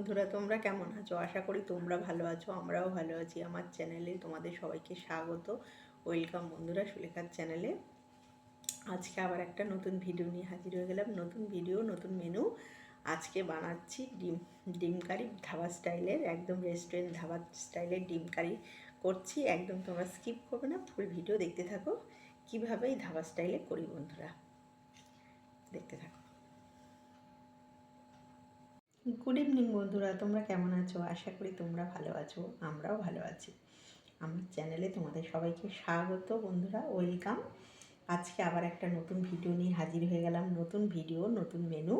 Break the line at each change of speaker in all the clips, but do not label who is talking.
বন্ধুরা, তোমরা কেমন আছো? আশা করি তোমরা ভালো আছো, আমরাও ভালো আছি। আমার চ্যানেলে তোমাদের সবাইকে স্বাগত। ওয়েলকাম বন্ধুরা সুলেখার চ্যানেলে। আজকে আবার একটা নতুন ভিডিও নিয়ে হাজির হয়ে গেলাম। নতুন ভিডিও নতুন মেনু আজকে বানাচ্ছি ডিম ডিম কারি ধাবা স্টাইলের একদম রেস্টুরেন্ট ধাবা স্টাইলের ডিম কারি করছি। একদম তোমরা স্কিপ করবে না ফুল ভিডিও দেখতে থাকো। কীভাবে এই ধাবা স্টাইলে করি বন্ধুরা? দেখতে থাকো। গুড ইভিনিং বন্ধুরা। তোমরা কেমন আছো? আশা করি তোমরা ভালো আছো, আমরাও ভালো আছি। আমার চ্যানেলে তোমাদের সবাইকে স্বাগত, বন্ধুরা। ওয়েলকাম আজকে আবার একটা নতুন ভিডিও নিয়ে হাজির হয়ে গেলাম। নতুন ভিডিও নতুন মেনু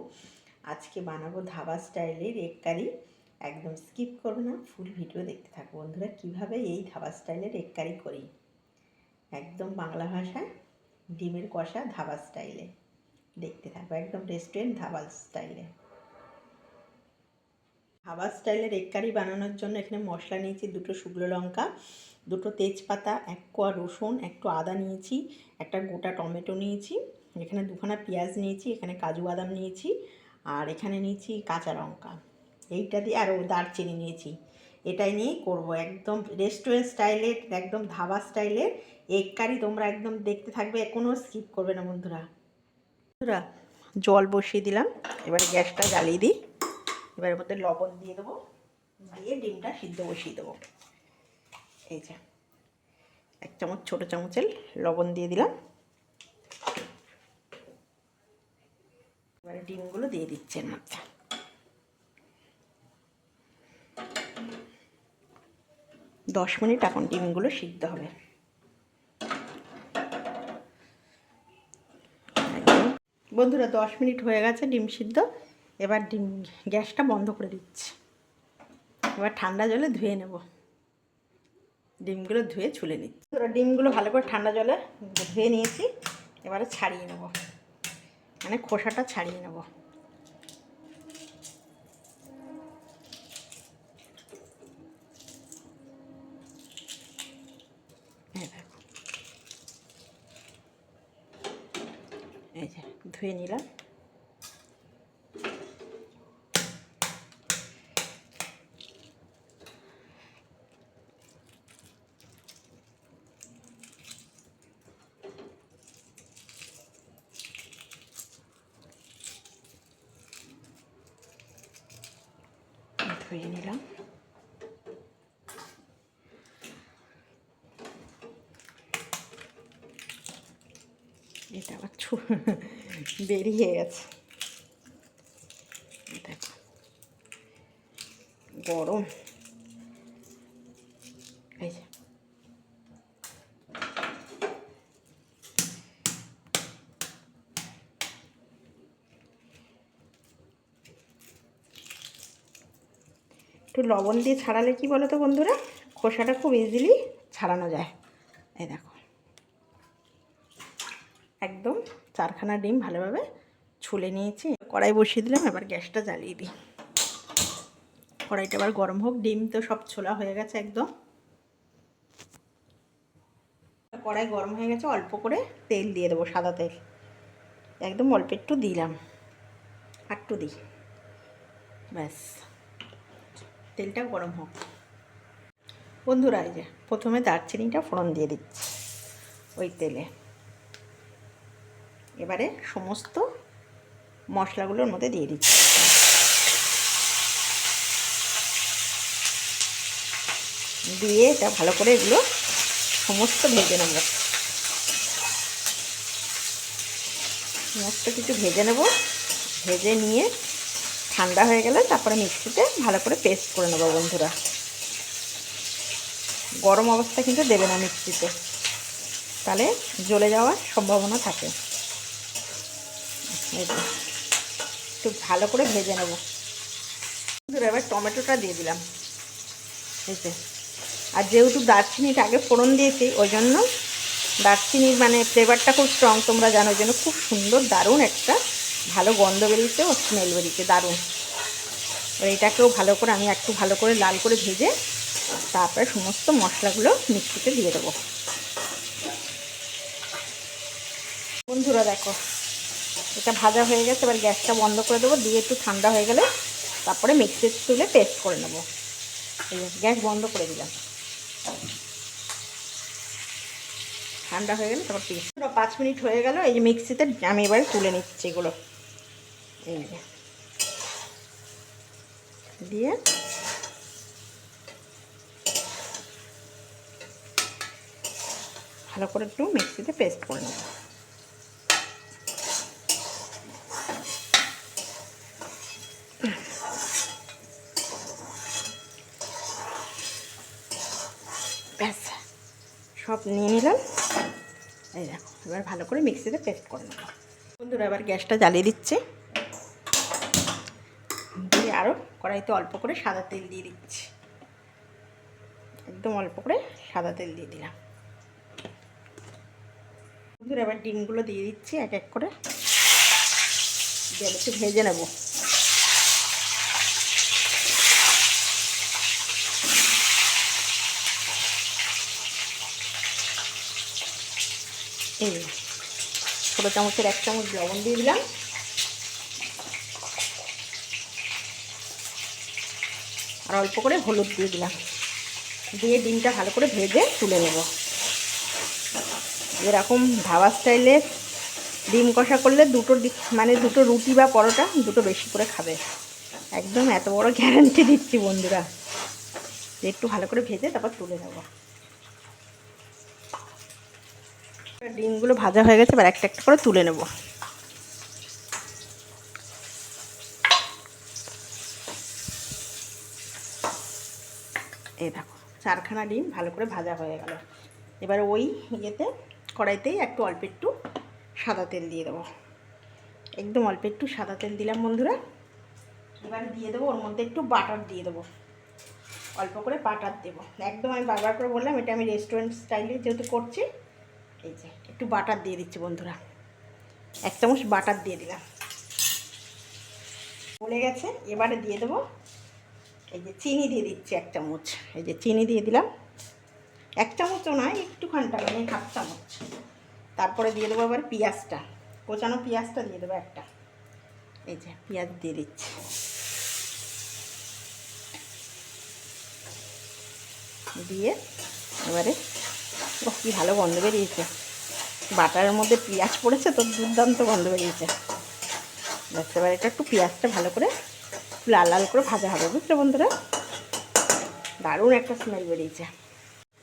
আজকে বানাবো ধাবা স্টাইলের এগ কারি একদম স্কিপ করবে না ফুল ভিডিও দেখতে থাকো। বন্ধুরা, কীভাবে এই ধাবা স্টাইলের এগ কারি করি? একদম বাংলা ভাষায় ডিমের কষা ধাবা স্টাইলে দেখতে থাকো, একদম রেস্টুরেন্ট ধাবা স্টাইলে ধাবা স্টাইলের এগ কারি বানানোর জন্য এখানে মশলা নিয়েছি, দুটো শুকনো লঙ্কা, দুটো তেজপাতা, এক কোয়া রসুন, একটু আদা নিয়েছি, একটা গোটা টমেটো নিয়েছি, এখানে দুখানা পেঁয়াজ নিয়েছি, এখানে কাজু বাদাম নিয়েছি, আর এখানে নিয়েছি কাঁচা লঙ্কা। এইটা দিয়ে আরও দারচিনি নিয়েছি। এটাই নিয়েই করব একদম রেস্টুরেন্ট স্টাইলের একদম ধাবা স্টাইলের এগ কারি তোমরা একদম দেখতে থাকবে, কোনো স্কিপ করবে না বন্ধুরা। বন্ধুরা, জল বসিয়ে দিলাম, এবার গ্যাসটা জ্বালিয়ে দিই। এবার মধ্যে লবণ দিয়ে দেবো। দিয়ে ডিমটা সিদ্ধ বসিয়ে দেবো। এই যে, এক চামচ ছোটো চামচের লবণ দিয়ে দিলাম। এবারে ডিমগুলো দিয়ে দিচ্ছেন মধ্যে। দশ মিনিট এখন ডিমগুলো সিদ্ধ হবে। বন্ধুরা, দশ মিনিট হয়ে গেছে ডিম সিদ্ধ। এবার ডিম, গ্যাসটা বন্ধ করে দিচ্ছি। এবার ঠান্ডা জলে ধুয়ে নেব। ডিমগুলো ধুয়ে ছুলে নিচ্ছি। ডিমগুলো ভালো করে ঠান্ডা জলে ধুয়ে নিয়েছি। এবারে ছাড়িয়ে নেব। মানে খোসাটা ছাড়িয়ে নেব। এই যে, ধুয়ে নিলাম। ধুয়ে নিলাম। এটা আবার ছু বেরিয়ে গেছে। দেখো। গরম। এই যে। একটু লবণ দিয়ে ছাড়ালে কি বলো তো বন্ধুরা? খোসাটা খুব ইজিলি ছাড়ানো যায়। এই দেখো। একদম চারখানা ডিম ভালোভাবে ছুলে নিয়েছি। কড়াই বসিয়ে দিলাম, এবার গ্যাসটা জ্বালিয়ে দিই। কড়াইটা আবার গরম হোক, ডিম তো সব ছোলা হয়ে গেছে একদম। কড়াই গরম হয়ে গেছে, অল্প করে তেল দিয়ে দেবো, সাদা তেল। একদম অল্প একটু দিলাম। একটু দিই। ব্যাস। তেলটা গরম হোক। বন্ধুরা, এই যে প্রথমে দারচিনিটা ফোড়ন দিয়ে দিচ্ছি ওই তেলে। এবারে সমস্ত মশলাগুলোর মধ্যে দিয়ে দিচ্ছি। দিয়ে এটা ভালো করে এগুলো সমস্ত ভেজে নেব। সমস্ত কিছু ভেজে নেব। ভেজে নিয়ে ঠান্ডা হয়ে গেলে তারপরে মিক্সিতে ভালো করে পেস্ট করে নেব বন্ধুরা। গরম অবস্থা কিন্তু দেবে না মিক্সিতে। তাহলে জ্বলে যাওয়ার সম্ভাবনা থাকে। একটু ভালো করে ভেজে নেব। বন্ধুরা, এবার টমেটোটা দিয়ে দিলাম। বুঝতে আর যেহেতু দারচিনিটা আগে ফোড়ন দিয়েছি, ওই জন্য দারচিনির মানে ফ্লেভারটা খুব স্ট্রং তোমরা জানো ওই জন্য খুব সুন্দর, দারুণ একটা ভালো গন্ধ বেরিয়েছে, ও স্মেল বেরিয়েছে, দারুণ। এবার এটাকেও ভালো করে আমি একটু ভালো করে লাল করে ভেজে, তারপরে সমস্ত মশলাগুলো মিক্সিতে দিয়ে দেবো। বন্ধুরা দেখো, এটা ভাজা হয়ে গেছে, এবার গ্যাসটা বন্ধ করে দেবো, দিয়ে একটু ঠান্ডা হয়ে গেলে তারপরে মিক্সির তুলে পেস্ট করে নেব। গ্যাস বন্ধ করে দিলাম। ঠান্ডা হয়ে গেলে তারপর পেস্ট পাঁচ মিনিট হয়ে গেল, এই যে মিক্সিতে আমি এবারে তুলে নিচ্ছি এগুলো। এই দিয়ে ভালো করে একটু মিক্সিতে পেস্ট করে নেব। সব নিয়ে নিলাম। এই দেখো, এবার ভালো করে মিক্সিতে পেস্ট করে নেব। বন্ধুরা, এবার গ্যাসটা জ্বালিয়ে দিচ্ছে। আরও কড়াইতে অল্প করে সাদা তেল দিয়ে দিচ্ছি। একদম অল্প করে সাদা তেল দিয়ে দিলাম। বন্ধুরা, এবার ডিমগুলো দিয়ে দিচ্ছি এক এক করে। একটু ভেজে নেব। এই ছোটো চামচের এক চামচ লবণ দিয়ে দিলাম। আর অল্প করে হলুদ দিয়ে দিলাম। দিয়ে ডিমটা ভালো করে ভেজে তুলে নেব। এরকম ধাবা স্টাইলে ডিম কষা করলে দুটো মানে দুটো রুটি বা পরোটা দুটো বেশি করে খাবে। একদম এত বড় গ্যারান্টি দিচ্ছি বন্ধুরা। একটু ভালো করে ভেজে তারপর তুলে নেব। ডিমগুলো ভাজা হয়ে গেছে, এবার একটা একটা করে তুলে নেব। এই দেখো, চারখানা ডিম ভালো করে ভাজা হয়ে গেল। এবার ওই ইয়েতে, কড়াইতেই একটু অল্প একটু সাদা তেল দিয়ে দেবো। একদম অল্প একটু সাদা তেল দিলাম বন্ধুরা। এবার দিয়ে দেবো, ওর মধ্যে একটু বাটার দিয়ে দেবো। অল্প করে বাটার দেবো। একদম আমি বারবার করে বললাম, এটা আমি রেস্টুরেন্ট স্টাইলে যেহেতু করছি, এই যে, একটু বাটার দিয়ে দিচ্ছি বন্ধুরা। এক চামচ বাটার দিয়ে দিলাম। বলে গেছে, এবারে দিয়ে দেবো এই যে চিনি দিয়ে দিচ্ছি এক চামচ। এই যে চিনি দিয়ে দিলাম। এক চামচও নয়, একটুখানটা মানে হাফ চামচ। তারপরে দিয়ে দেবো আবার পেঁয়াজটা। কোচানো পেঁয়াজটা দিয়ে দেবো একটা। এই যে পেঁয়াজ দিয়ে দিচ্ছি। দিয়ে এবারে কী ভালো গন্ধ বেরিয়েছে। বাটারের মধ্যে পেঁয়াজ পড়েছে তো দুর্দান্ত গন্ধ বেরিয়েছে। এবার এটা একটু পেঁয়াজটা ভালো করে লাল লাল করে ভাজা হবে, বুঝলে বন্ধুরা? দারুণ একটা স্মেল বেরিয়েছে।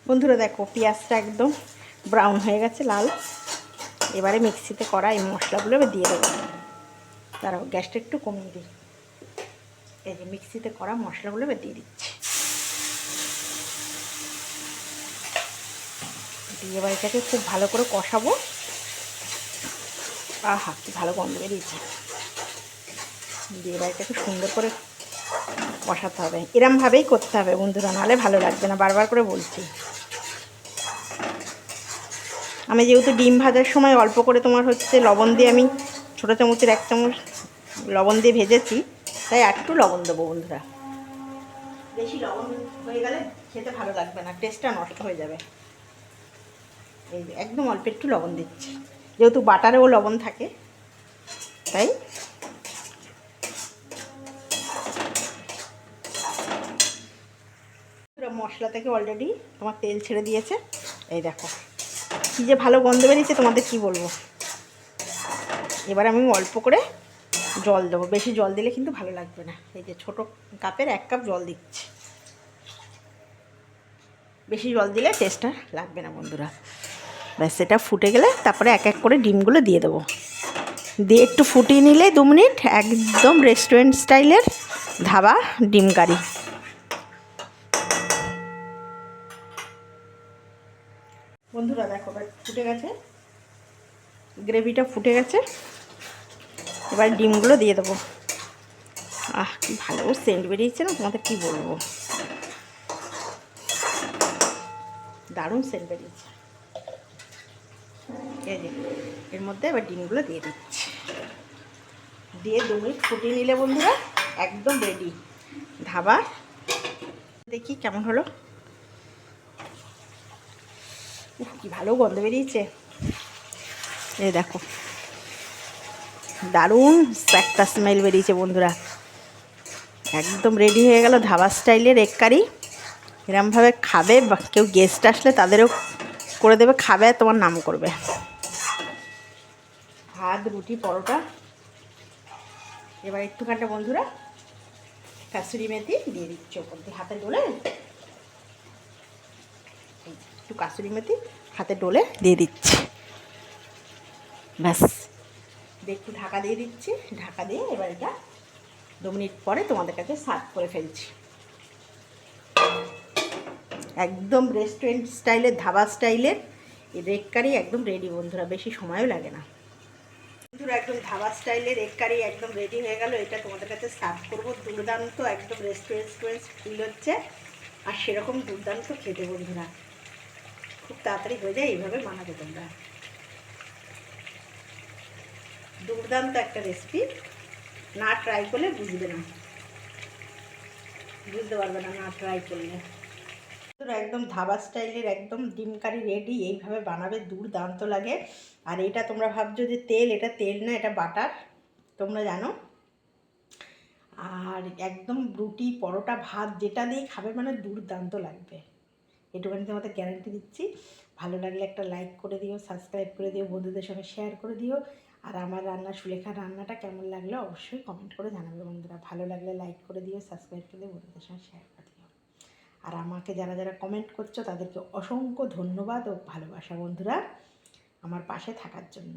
বন্ধুরা দেখো, পেঁয়াজটা একদম ব্রাউন হয়ে গেছে লাল। এবারে মিক্সিতে করা এই মশলাগুলো দিয়ে দেবো। তারাও গ্যাসটা একটু কমিয়ে দিই। এই যে মিক্সিতে করা মশলাগুলো দিয়ে দিচ্ছি। দিয়ে এবার এটাকে খুব ভালো করে কষাবো। আহা, কি ভালো গন্ধ বেরিয়েছে। দিয়ে এবার সুন্দর করে কষাতে হবে। এরমভাবেই করতে হবে বন্ধুরা, নাহলে ভালো লাগবে না। বারবার করে বলছি। আমি যেহেতু ডিম ভাজার সময় অল্প করে তোমার হচ্ছে লবণ দিয়ে আমি ছোটো চামচের এক চামচ লবণ দিয়ে ভেজেছি, তাই একটু লবণ দেবো বন্ধুরা। বেশি লবণ হয়ে গেলে খেতে ভালো লাগবে না টেস্টটা নষ্ট হয়ে যাবে। এই একদম অল্প একটু লবণ দিচ্ছি। যেহেতু বাটারেও লবণ থাকে, তাই মশলা থেকে অলরেডি তোমার তেল ছেড়ে দিয়েছে। এই দেখো, কী যে ভালো গন্ধ বেরিয়েছে, তোমাদের কি বলব? এবার আমি অল্প করে জল দেবো। বেশি জল দিলে কিন্তু ভালো লাগবে না। এই যে ছোটো কাপের এক কাপ জল দিচ্ছি। বেশি জল দিলে টেস্টটা লাগবে না বন্ধুরা। ব্যাস, সেটা ফুটে গেলে তারপরে এক এক করে ডিমগুলো দিয়ে দেবো। দিয়ে একটু ফুটিয়ে নিলে দু মিনিট একদম রেস্টুরেন্ট স্টাইলের ধাবা ডিম কারি। ফুটে গেছে। গ্রেভিটা ফুটে গেছে। এবার ডিমগুলো দিয়ে দেবো। আহ, কি ভালো সেন্ট বেরিয়েছে না, তোমাদের কী বলব? দারুণ সেন্ট বেরিয়েছে। এর মধ্যে এবার ডিমগুলো দিয়ে দিচ্ছি। দিয়ে দু মিনিট ফুটিয়ে নিলে বন্ধুরা, একদম রেডি ধাবা। দেখি কেমন হলো। কি ভালো গন্ধ বেরিয়েছে। এই দেখো। দারুণ একটা স্মেল বেরিয়েছে বন্ধুরা। একদম রেডি হয়ে গেল ধাবা স্টাইলের এগ কারি এরমভাবে খাবে, বা কেউ গেস্ট আসলে তাদেরও করে দেবে, খাবে তোমার নাম করবে। ভাত, রুটি, পরোটা। এবার একটুখানটা বন্ধুরা, কাসুরি মেথি দিয়ে দিচ্ছি ওপর দিয়ে। হাতে ডোলে একটু কাসুরি মেথি হাতে ডোলে দিয়ে দিচ্ছি। ব্যাস। একটু ঢাকা দিয়ে দিচ্ছি। ঢাকা দিয়ে এবার এটা দু মিনিট পরে তোমাদের কাছে সার্ভ করে ফেলছি। একদম রেস্টুরেন্ট স্টাইলের ধাবা স্টাইলের এই রেক কারি একদম রেডি বন্ধুরা বেশি সময়ও লাগে না। বন্ধুরা একদম ধাবা স্টাইলের এগ কারি একদম রেডি হয়ে গেল। এটা তোমাদের কাছে সার্ভ করব। দুর্দান্ত একদম রেস্টুরেন্ট ফিল হচ্ছে। আর সেরকম দুর্দান্ত খেতে বন্ধুরা। খুব তাড়াতাড়ি হয়ে যায়, এইভাবে বানাবে তোমরা। দুর্দান্ত একটা রেসিপি না ট্রাই করলে বুঝবে না। বুঝতে পারবে না না ট্রাই করলে। একদম ধাবা স্টাইলের একদম ডিম কারি রেডি এইভাবে বানাবে, দুর্দান্ত লাগে। আর এটা তোমরা ভাবছ যে তেল, এটা তেল না, এটা বাটার? তোমরা জানো? আর একদম রুটি, পরোটা, ভাত, যেটা দিয়ে খাবে মানে দুর্দান্ত লাগবে। এটুখানি তোমাদের গ্যারান্টি দিচ্ছি। ভালো লাগলে একটা লাইক করে দিও সাবস্ক্রাইব করে দিও, বন্ধুদের সঙ্গে শেয়ার করে দিও। আর আমার রান্না সুলেখার রান্নাটা কেমন লাগল অবশ্যই কমেন্ট করে জানাবে বন্ধুরা। ভালো লাগলে লাইক করে দিও সাবস্ক্রাইব করে দিও, বন্ধুদের সঙ্গে শেয়ার করে দিও। আর আমাকে যারা যারা কমেন্ট করছ, তাদেরকে অসংখ্য ধন্যবাদ ও ভালোবাসা বন্ধুরা আমার পাশে থাকার জন্য।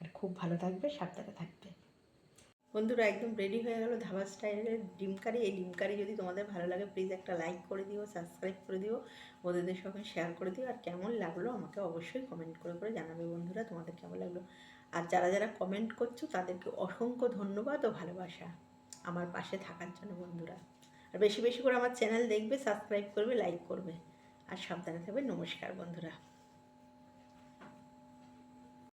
আর খুব ভালো থাকবে, সাবধানে থাকবে। বন্ধুরা একদম রেডি হয়ে গেল ধাবা স্টাইলের ডিম কারি। এই ডিম কারি যদি তোমাদের ভালো লাগে প্লিজ একটা লাইক করে দিও সাবস্ক্রাইব করে দিও বন্ধুদের সঙ্গে শেয়ার করে দিও। আর কেমন লাগল আমাকে অবশ্যই কমেন্ট করে করে জানাবে বন্ধুরা, তোমাদের কেমন লাগল? আর যারা যারা কমেন্ট করছ, তাদেরকে অসংখ্য ধন্যবাদ ও ভালোবাসা আমার পাশে থাকার জন্য বন্ধুরা। আর বেশি বেশি করে আমার চ্যানেল দেখবে সাবস্ক্রাইব করবে লাইক করবে। আর সাবধানে থাকবে। নমস্কার বন্ধুরা।